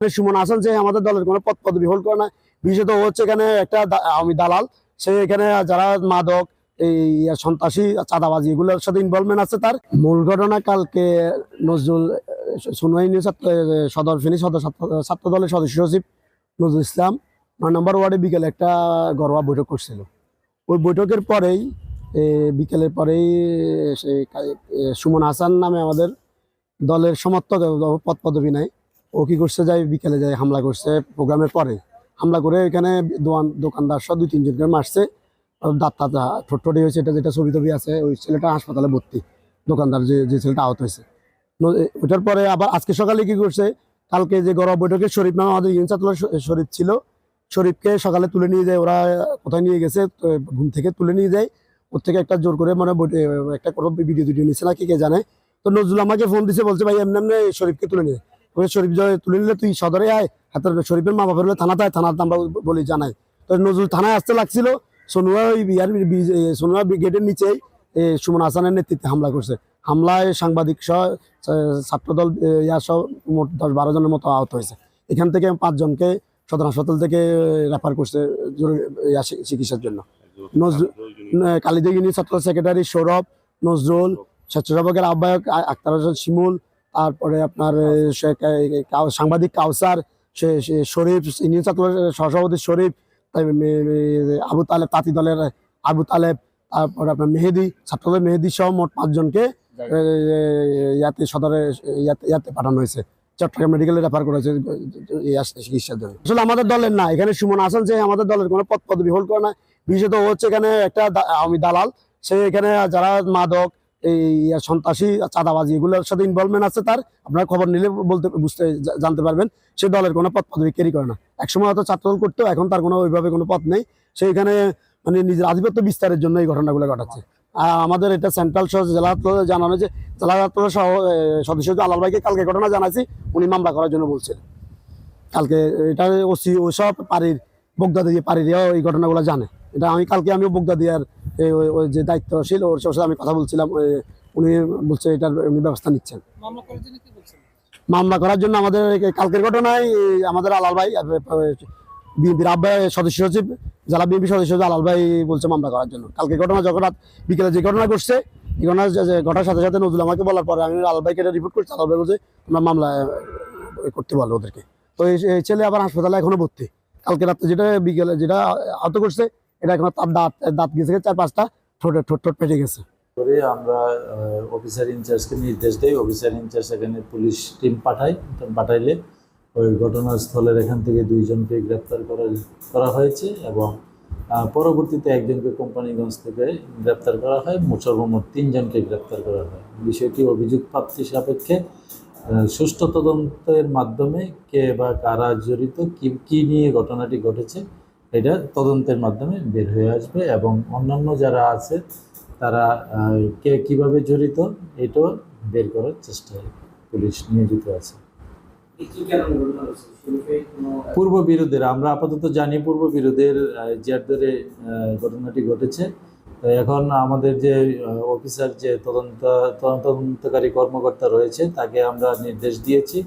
সুমন হাসান যে আমাদের দলের কোনো পদ পদবি হোল্ড করে না বিশেষত হচ্ছে এখানে একটা আওয়ামী দালাল। সে এখানে যারা মাদক, এই সন্ত্রাসী, চাঁদাবাজি এগুলোর সাথে ইনভলভমেন্ট আছে তার। মূল ঘটনা কালকে নজরুল সুনওয়াইনি ছাত্র সদর ফেনী সদর ছাত্র- দলের সদস্য সচিব নজরুল ইসলাম নয় নম্বর ওয়ার্ডে বিকেলে একটা ঘরোয়া বৈঠক করছিল। ওই বৈঠকের পরেই বিকেলের পরেই সুমন হাসান নামে আমাদের দলের সমর্থক পদ পদবি নাই ও কি করছে যাই বিকেলে যাই হামলা করছে প্রোগ্রামের পরে। হামলা করে এখানে দোকান দোকানদার সহ দুই তিনজনকে মারছে। দাঁত তাত ঠোঁটে হয়েছে, এটা যেটা ছবি টবি আছে, ওই ছেলেটা হাসপাতালে ভর্তি। দোকানদার যে যে ছেলেটা আহত হয়েছে। ন- ওটার পরে আবার আজকে সকালে কি করছে, কালকে যে গরম বৈঠকে শরীফ নামে আমাদের ছাত্র শরীফ ছিল, শরীফকে সকালে তুলে নিয়ে যায়, ওরা কোথায় নিয়ে গেছে ঘুম থেকে তুলে নিয়ে যায়। ওর থেকে একটা জোর করে মানে একটা কোনো ভিডিও টিডিও নিচ্ছে নাকি, কে জানে। তো নজরুল আমাকে ফোন দিছে, বলছে, ভাই, এমনি এমনি শরীফকে তুলে নিয়ে শরীফ তুলে নিলে তুই সদরে আয়, হাতের শরীফের মা বাপের থানাতে আয় থানাতে আমরা বলি জানাই। তো নজরুল থানায় আসতে লাগছিল, সোনুয়া ওই বিহার সোনুয়া ব্রিগেডের নিচেই সুমন হাসানের নেতৃত্বে হামলা করছে। হামলায় সাংবাদিক সহ ছাত্রদল ইয়া সহ মোট দশ বারো জনের মতো আহত হয়েছে। এখান থেকে পাঁচজনকে সদর হাসপাতাল থেকে রেফার করছে চিকিৎসার জন্য। নজরুল কালিদা ছাত্র সেক্রেটারি সৌরভ, নজরুল, স্বেচ্ছাসেবকের আহ্বায়ক আক্তার হোসেন শিমুল তারপরে আপনার সে সাংবাদিক কাউসার সে শরীফ ইউনিয়ন ছাত্র সহসভাপতি শরীফ আবু তালেব তাঁতি দলের আবু তালেব তারপরে আপনার মেহেদি ছাত্রদের মেহেদি সহ মোট পাঁচজনকে ইয়াতে সদরে ইয়াতে পাঠানো হয়েছে। চট্টগ্রাম মেডিকেলে রেফার করেছে চিকিৎসার জন্য। আসলে আমাদের দলের না এখানে সুমন হাসান যে আমাদের দলের কোনো পদ পদবি হোল্ড করে না। বিশেষত হচ্ছে এখানে একটা আওয়ামী দালাল সে এখানে যারা মাদক এই সন্ত্রাসী, চাঁদাবাজি, এগুলোর সাথে ইনভলভমেন্ট আছে তার। আপনারা খবর নিলে বলতে, বুঝতে জানতে পারবেন। সে দলের কোনো পদ, পদবি ক্যারি করে না। একসময় হয়তো ছাত্রদল করতো, এখন তার কোনো ওইভাবে কোনো পদ নেই। সে এখানে মানে নিজের আধিপত্য বিস্তারের জন্য এই ঘটনাগুলো ঘটাচ্ছে। আর আমাদের এটা সেন্ট্রাল সহ, জেলা জানানো যে, জেলা সদস্য আলাল ভাইকে কালকে ঘটনা জানাইছি, উনি মামলা করার জন্য বলছেন কালকে এটা ওসি ও সব পাড়ির, বগদা দিয়ে পাড়িরিয়াও এই ঘটনাগুলো জানে। এটা আমি, কালকে আমিও বগদা দিয়ার এই ওই- ওই যে দায়িত্বশীল ওর সাথে আমি কথা বলছিলাম উনি বলছে এটার উনি ব্যবস্থা নিচ্ছেন। মামলা করার জন্য আমাদের কালকের ঘটনায় আমাদের আলাল ভাই বিএনপির আহ্বায়ক সদস্য সচিব জেলা বিএনপি সদস্য সচিব আলাল ভাই বলছে মামলা করার জন্য। কালকে ঘটনা যখন বিকেলে যে ঘটনা ঘটছে এই ঘটনা ঘটার সাথে সাথে নজরুল আমাকে বলার পরে আমি আলাল ভাইকে এটা রিপোর্ট করছি আলাল ভাই বলছে আমরা মামলা করতে বলব ওদেরকে। তো এই ছেলে আবার হাসপাতালে এখনও ভর্তি। কালকে রাত্রে যেটা বিকেলে যেটা আহত করছে এটা এখন তার দাঁত দাঁত গেছে চার পাঁচটা ঠোঁটে, ঠোঁট ঠোঁট পেটে গেছে। করে আমরা অফিসার ইনচার্জকে নির্দেশ দেই। অফিসার ইনচার্জ সেখানে পুলিশ টিম পাঠাই পাঠাইলে ওই ঘটনাস্থলের এখান থেকে দুইজনকে গ্রেপ্তার করা করা হয়েছে এবং পরবর্তীতে একজনকে কোম্পানিগঞ্জ থেকে গ্রেপ্তার করা হয় মোট সর্বমোট তিনজনকে গ্রেপ্তার করা হয়। বিষয়টি অভিযোগ প্রাপ্তি সাপেক্ষে সুষ্ঠু তদন্তের মাধ্যমে কে বা কারা জড়িত, কি কি নিয়ে ঘটনাটি ঘটেছে এটা তদন্তের মাধ্যমে বের হয়ে আসবে এবং অন্যান্য যারা আছে, তারা কে কীভাবে জড়িত, এটাও বের করার চেষ্টায় পুলিশ নিয়োজিত আছে। পূর্ব বিরোধের, আমরা আপাতত জানি পূর্ব বিরোধের জের ধরে ঘটনাটি ঘটেছে। এখন আমাদের যে অফিসার যে তদন্ত, তদন্তকারী কর্মকর্তা রয়েছে, তাকে আমরা নির্দেশ দিয়েছি।